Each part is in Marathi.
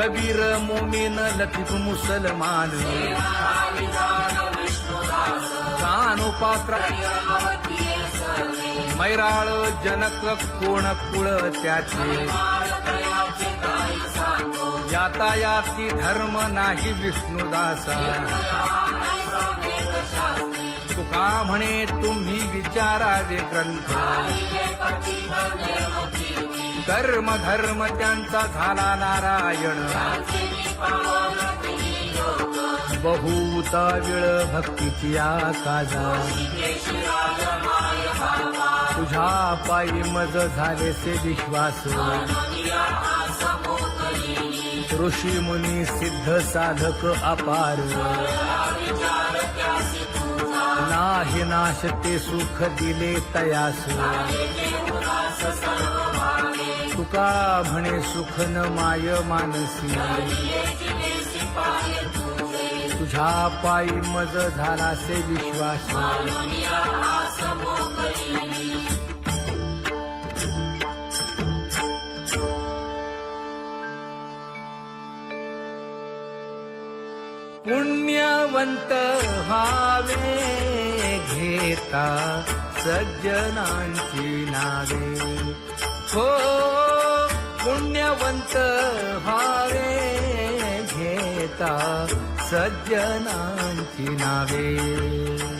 कबीर मोमीन लतीफ मुसलमान. पात्र मैराळ जनक कोण कुळ त्याचे? यातायाती धर्म नाही विष्णुदासा. तुका म्हणे तुम्ही विचारावे ग्रंथ. कर्म धर्म त्यांचा झाला नारायण. बहुता विळ भक्तीची आकाजा तुझ्या पायी मज झाले से विश्वास. ऋषी मुनी सिद्ध साधक अपार. नाही नाश ते सुख दिले तयास. तुका म्हणे सुख न माय मानसी? तुझ्या पायी मज झाला विश्वास. पुण्यवंत व्हावे घेता सज्जनांची नावे. हो पुण्यवंत हारे घेता सज्जनांची नावे.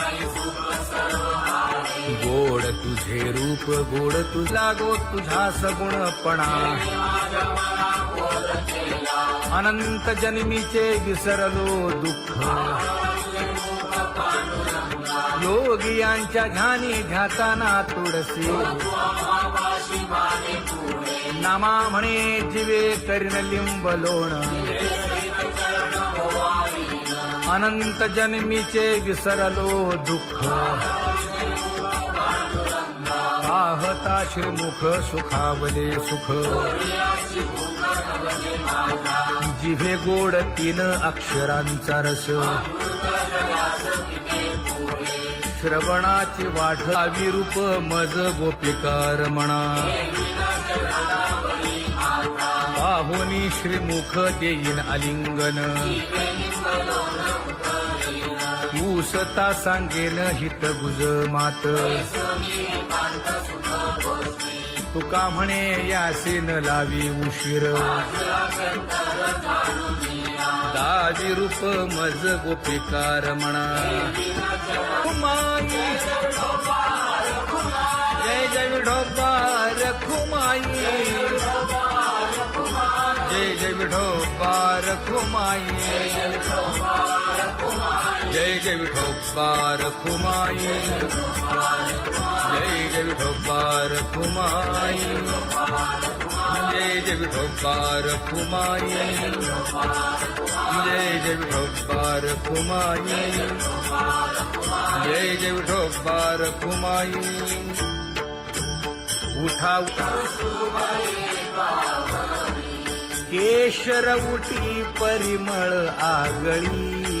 गोड तुझे रूप गोड तुझा गो तुझा सगुणपणा अनंत जन्मीचे विसरलो दुःख. योगियांच्या ध्यानी ध्याताना तुळसी नामा म्हणे जिवे करीन लिंब लोण. अनंत जन्मीचे विसरलो दुःख. पाहता श्रीमुख सुखावले सुख. जिभे गोड तीन अक्षरांचा रस. श्रवणाची वाढ विरूप मज गोपिकार म्हणा पाहुनी श्रीमुख देईन आलिंगन ऊसता सांगेन हित गुज मात तुका म्हणे यासीन लावी उशीर. दाजी रूप मज गोपिकार म्हणा. खुमाई जय जय विठोबार खुमाई जय जय विठोबार खुमाई जय जय विठोबार कुमाई जय जय विठोबार कुमाई जय जय विठोबार कुमाई जय जय विठोबार कुमाई जय जय विठोबार खुमाई उठा केशर उठी परिमळ आगळी।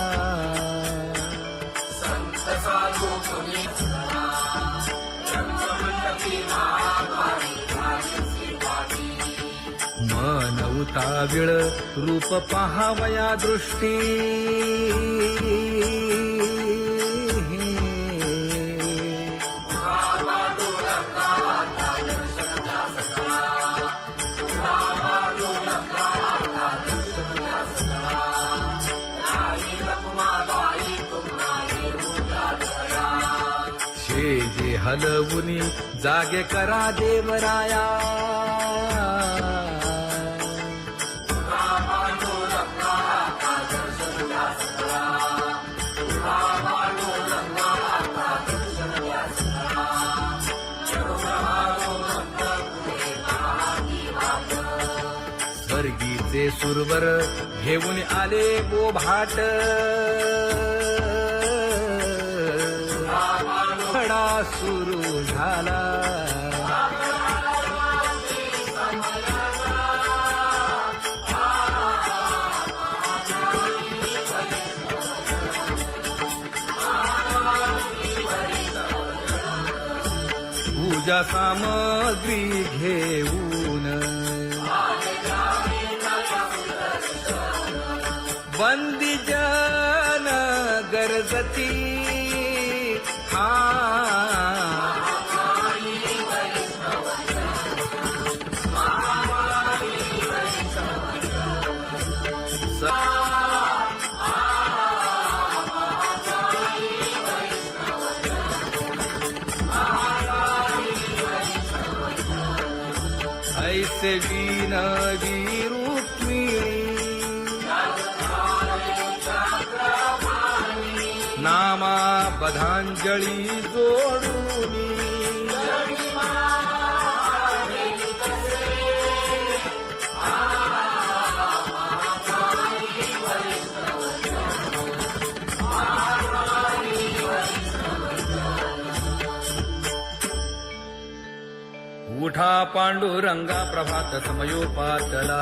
मन उताविळ रूप पहावया दृष्टी. शेजे हलवुनी जागे करा देवराया. ते सुरवर घेऊन आले बोभाट. खडा सुरू झाला. पूजा सामग्री घेऊ. गरजती नामा बधांजळी जोडून उठा पांडुरंगा प्रभात समयोपातला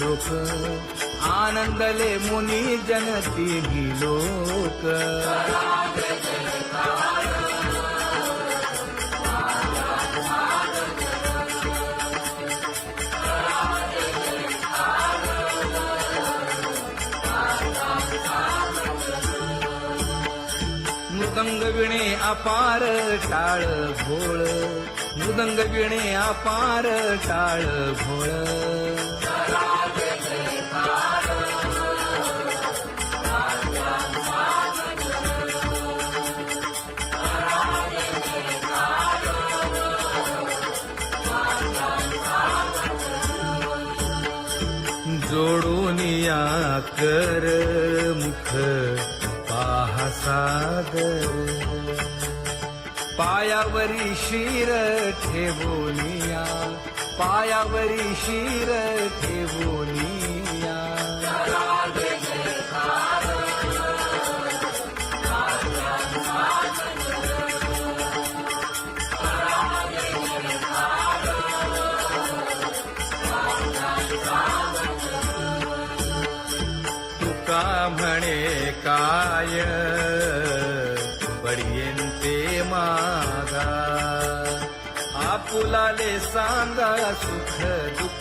लोक. आनंदले मुनी जनती लोक. मृदंग विणे अपार टाळ भोळ मृदंग विणे अपार टाळ भोळ जोडूनिया कर मुख पाहा सागर. पायावरी शिर ठेवूनिया पायावरी शिर ठेवोनिया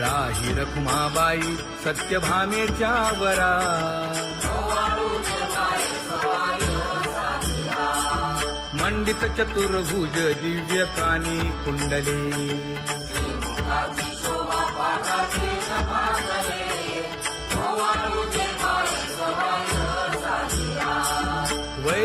राही रखुमाबाई सत्यभामेच्या वरा. मंडित चतुर्भुज दिव्य कानी कुंडली.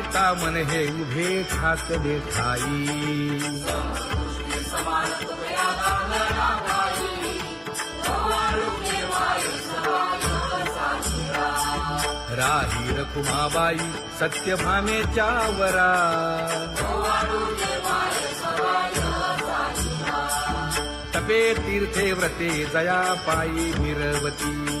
सीता मन हे उभे खात देखाई. राही रखुमाबाई सत्यभामेच्या वरा तपे तीर्थे व्रते जया पायी मिरवती.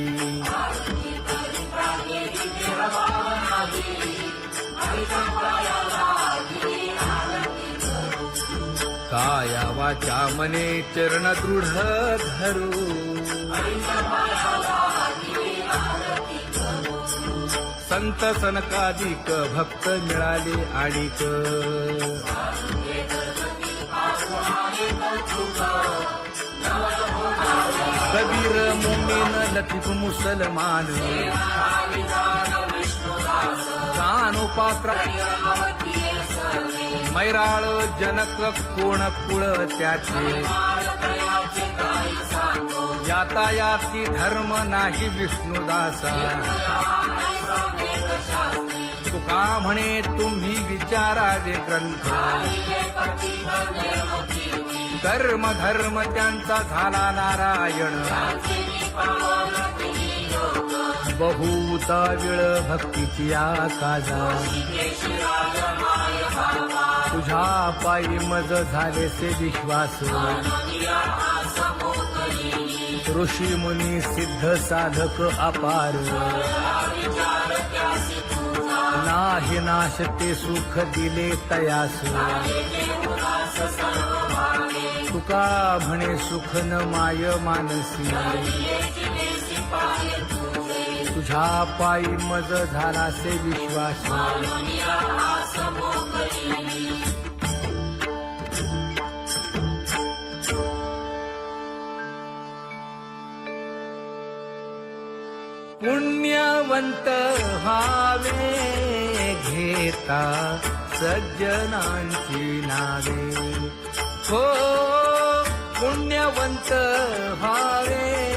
काया वाचा मने चरण दृढ धरू. संत सनकाधिक भक्त मिळाले आणिक. कबीर मुमेन लतीफ मुसलमान. कानोपात्र मैराळ जनक कोण कुळ त्याचे? यातायाती धर्म नाही विष्णुदासा. तुका म्हणे तुम्ही विचारावे ग्रंथ. धर्म धर्म त्यांचा झाला नारायण. बहुता विळ भक्तीची आकाजा तुझ्या पायी मज झाले से विश्वास. ऋषी मुनी सिद्ध साधक अपार. नाही नाश ते सुख दिले तयास. तुका म्हणे सुख न माय मानसी. तुझ्या पायी मज झाला से विश्वास. पुण्यवंत व्हावे घेता सज्जनांची नावे. हो पुण्यवंत व्हावे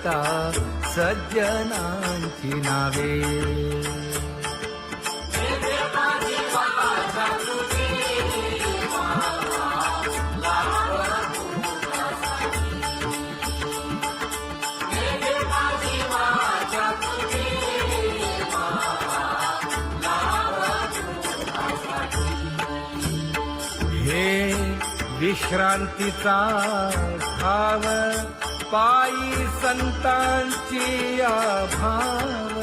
घेता सज्जनांची नावे. हे विश्रांतीचा ठाव पायी संतांची भाव